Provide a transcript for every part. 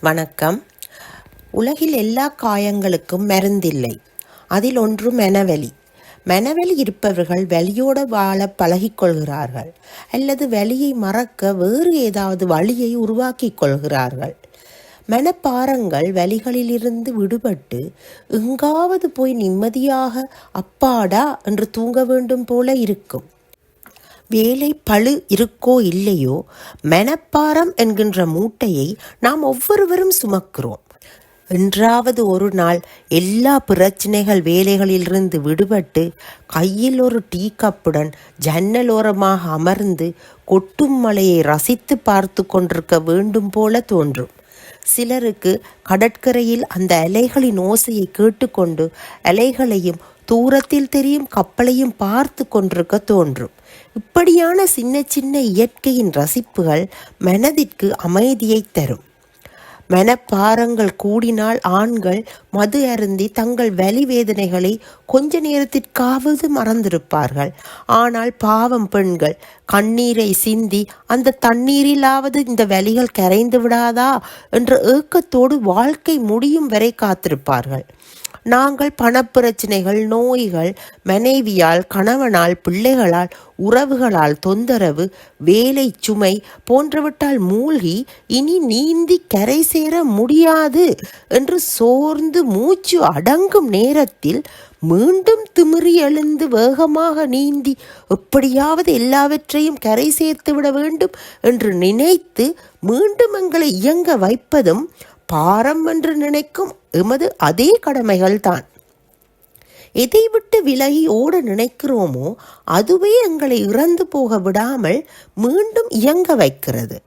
வணக்கம். உலகில் எல்லா காயங்களுக்கும் மருந்தில்லை. அதில் ஒன்று மெனவெளி மெனவெளி இருப்பவர்கள் வலியோடு வாழ பழகிக்கொள்கிறார்கள். அல்லது வலியை மறக்க வேறு ஏதாவது வழியை உருவாக்கிக் கொள்கிறார்கள் மனப்பாரங்கள் வலிகளிலிருந்து விடுபட்டு எங்காவது போய் நிம்மதியாக அப்பாடா என்று தூங்க வேண்டும் போல இருக்கும். வேலை பழு இருக்கோ இல்லையோ மெனப்பாரம் என்கின்ற மூட்டையை நாம் ஒவ்வொருவரும் சுமக்கிறோம். என்றாவது ஒரு நாள் எல்லா பிரச்சனைகள் வேலைகளிலிருந்து விடுபட்டு கையில் ஒரு டீ கப்புடன் ஜன்னலோரமாக அமர்ந்து கொட்டும் மலையை ரசித்து பார்த்து கொண்டிருக்க வேண்டும் போல தோன்றும். சிலருக்கு கடற்கரையில் அந்த அலைகளின் ஓசையை கேட்டுக்கொண்டு அலைகளையும் தூரத்தில் தெரியும் கப்பலையும் பார்த்து கொண்டிருக்க தோன்றும். இப்படியான சின்ன சின்ன இயற்கையின் ரசிப்புகள் மனதிற்கு அமைதியை தரும். மெனப்பாரங்கள் கூடினால் ஆண்கள் மது அருந்தி தங்கள் வலி வேதனைகளை கொஞ்ச நேரத்திற்காவது மறந்திருப்பார்கள். ஆனால் பாவம் பெண்கள் கண்ணீரை சிந்தி அந்த தண்ணீரிலாவது இந்த வலிகள் கரைந்து விடாதா என்ற ஏக்கத்தோடு வாழ்க்கை முடியும் வரை காத்திருப்பார்கள். நாங்கள் பணப்பிரச்சனைகள் நோய்கள் மனைவியால் கணவனால் பிள்ளைகளால் உறவுகளால் தொந்தரவு வேலை சுமை போன்றவற்றால் மூழ்கி இனி நீந்தி கரை சேர முடியாது என்று சோர்ந்து மூச்சு அடங்கும் நேரத்தில் மீண்டும் திமிறி எழுந்து வேகமாக நீந்தி எப்படியாவது எல்லாவற்றையும் கரை சேர்த்து விட வேண்டும் என்று நினைத்து மீண்டும் எங்களை இயங்க வைப்பதும் பாரம் என்று நினைக்கும் எமது அதே கடமைகள்தான். எதை விட்டு விலகி ஓட நினைக்கிறோமோ அதுவே எங்களை இறந்து போக விடாமல் மீண்டும் இயங்க வைக்கிறது.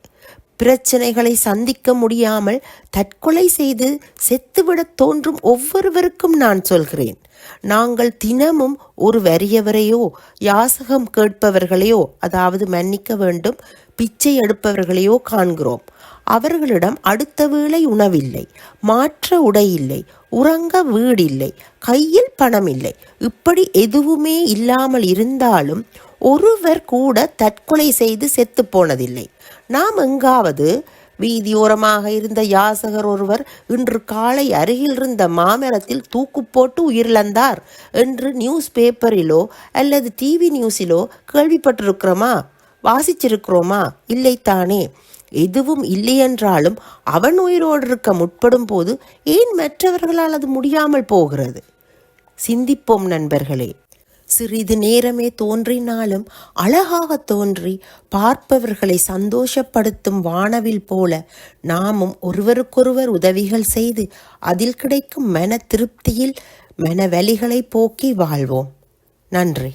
பிரச்சனைகளை சந்திக்க முடியாமல் தற்கொலை செய்து செத்துவிடத் தோன்றும் ஒவ்வொருவருக்கும் நான் சொல்கிறேன். நாங்கள் தினமும் ஒரு வறியவரையோ யாசகம் கேட்பவர்களையோ அதாவது மன்னிக்க வேண்டும் பிச்சை எடுப்பவர்களையோ காண்கிறோம். அவர்களிடம் அடுத்த வேளை உணவில்லை மாற்ற உடை இல்லை உறங்க வீடில்லை கையில் பணம் இல்லை இப்படி எதுவுமே இல்லாமல் இருந்தாலும் ஒருவர் கூட தற்கொலை செய்து செத்து போனதில்லை. நாம் எங்காவது வீதியோரமாக இருந்த யாசகர் ஒருவர் இன்று காலை அருகில் இருந்த மாமரத்தில் தூக்கு போட்டு உயிரிழந்தார் என்று நியூஸ் பேப்பரிலோ அல்லது டிவி நியூஸிலோ கேள்விப்பட்டிருக்கிறோமா? வாசிச்சிருக்கிறோமா? இல்லைத்தானே? எதுவும் இல்லையென்றாலும் அவன் உயிரோடு இருக்க முற்படும் போது ஏன் மற்றவர்களால் அது முடியாமல் போகிறது? சிந்திப்போம் நண்பர்களே. சிறிது நேரமே தோன்றினாலும் அழகாக தோன்றி பார்ப்பவர்களை சந்தோஷப்படுத்தும் வானவில் போல நாமும் ஒருவருக்கொருவர் உதவிகள் செய்து அதில் கிடைக்கும் மன திருப்தியில் மன போக்கி வாழ்வோம். நன்றி.